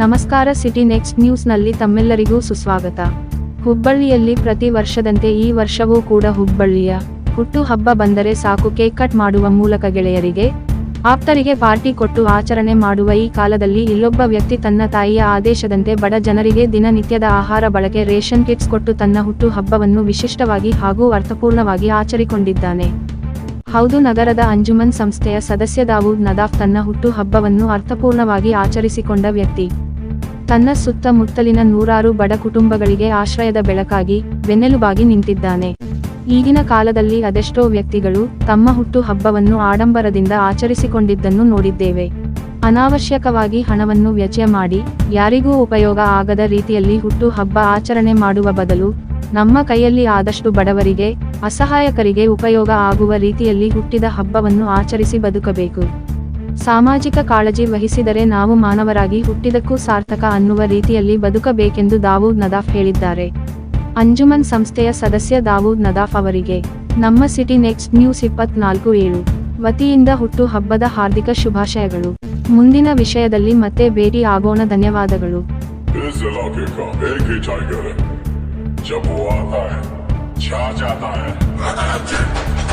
ನಮಸ್ಕಾರ city next ನ್ಯೂಸ್ನಲ್ಲಿ ತಮ್ಮೆಲ್ಲರಿಗೂ ಸುಸ್ವಾಗತ. ಹುಬ್ಬಳ್ಳಿಯಲ್ಲಿ ಪ್ರತಿ ವರ್ಷದಂತೆ ಈ ವರ್ಷವೂ ಕೂಡ ಹುಬ್ಬಳ್ಳಿಯ ಹುಟ್ಟು ಹಬ್ಬ ಬಂದರೆ ಸಾಕು ಕೇಕ್ ಕಟ್ ಮಾಡುವ ಮೂಲಕ ಗೆಳೆಯರಿಗೆ, ಆಪ್ತರಿಗೆ ಪಾರ್ಟಿ ಕೊಟ್ಟು ಆಚರಣೆ ಮಾಡುವ ಈ ಕಾಲದಲ್ಲಿ ಇಲ್ಲೊಬ್ಬ ವ್ಯಕ್ತಿ ತನ್ನ ತಾಯಿಯ ಆದೇಶದಂತೆ ಬಡ ಜನರಿಗೆ ದಿನನಿತ್ಯದ ಆಹಾರ ಬಳಕೆ, ರೇಷನ್ ಕಿಟ್ಸ್ ಕೊಟ್ಟು ತನ್ನ ಹುಟ್ಟು ಹಬ್ಬವನ್ನು ವಿಶಿಷ್ಟವಾಗಿ ಹಾಗೂ ಅರ್ಥಪೂರ್ಣವಾಗಿ ಆಚರಿಕೊಂಡಿದ್ದಾನೆ. ಹೌದು, ನಗರದ ಅಂಜುಮನ್ ಸಂಸ್ಥೆಯ ಸದಸ್ಯ ದಾವೂದ್ ನದಾಫ್ ತನ್ನ ಹುಟ್ಟು ಹಬ್ಬವನ್ನು ಅರ್ಥಪೂರ್ಣವಾಗಿ ಆಚರಿಸಿಕೊಂಡ ವ್ಯಕ್ತಿ. ತನ್ನ ಸುತ್ತಮುತ್ತಲಿನ ನೂರಾರು ಬಡ ಕುಟುಂಬಗಳಿಗೆ ಆಶ್ರಯದ ಬೆಳಕಾಗಿ ಬೆನ್ನೆಲುಬಾಗಿ ನಿಂತಿದ್ದಾನೆ. ಈಗಿನ ಕಾಲದಲ್ಲಿ ಅದೆಷ್ಟೋ ವ್ಯಕ್ತಿಗಳು ತಮ್ಮ ಹುಟ್ಟು ಹಬ್ಬವನ್ನು ಆಡಂಬರದಿಂದ ಆಚರಿಸಿಕೊಂಡಿದ್ದನ್ನು ನೋಡಿದ್ದೇವೆ. ಅನಾವಶ್ಯಕವಾಗಿ ಹಣವನ್ನು ವ್ಯಚಯ ಮಾಡಿ, ಯಾರಿಗೂ ಉಪಯೋಗ ಆಗದ ರೀತಿಯಲ್ಲಿ ಹುಟ್ಟು ಹಬ್ಬ ಆಚರಣೆ ಮಾಡುವ ಬದಲು, ನಮ್ಮ ಕೈಯಲ್ಲಿ ಆದಷ್ಟು ಬಡವರಿಗೆ, ಅಸಹಾಯಕರಿಗೆ ಉಪಯೋಗ ಆಗುವ ರೀತಿಯಲ್ಲಿ ಹುಟ್ಟಿದ ಹಬ್ಬವನ್ನು ಆಚರಿಸಿ ಬದುಕಬೇಕು. ಸಾಮಾಜಿಕ ಕಾಳಜಿ ವಹಿಸಿದರೆ ನಾವು ಮಾನವರಾಗಿ ಹುಟ್ಟಿದಕ್ಕೂ ಸಾರ್ಥಕ ಅನ್ನುವ ರೀತಿಯಲ್ಲಿ ಬದುಕಬೇಕೆಂದು ದಾವೂದ್ ನದಾಫ್ ಹೇಳಿದ್ದಾರೆ ಅಂಜುಮನ್ ಸಂಸ್ಥೆಯ ಸದಸ್ಯ ದಾವೂದ್ ನದಾಫ್ ಅವರಿಗೆ ನಮ್ಮ ಸಿಟಿ ನೆಕ್ಸ್ಟ್ ನ್ಯೂಸ್ ಇಪ್ಪತ್ನಾಲ್ಕು ಏಳು ವತಿಯಿಂದ ಹುಟ್ಟು ಹಬ್ಬದ ಹಾರ್ದಿಕ ಶುಭಾಶಯಗಳು ಮುಂದಿನ ವಿಷಯದಲ್ಲಿ ಮತ್ತೆ ಭೇಟಿ ಆಗೋಣ ಧನ್ಯವಾದಗಳು इस इलाके का एक ही टाइगर है जब वो आता है छा जाता है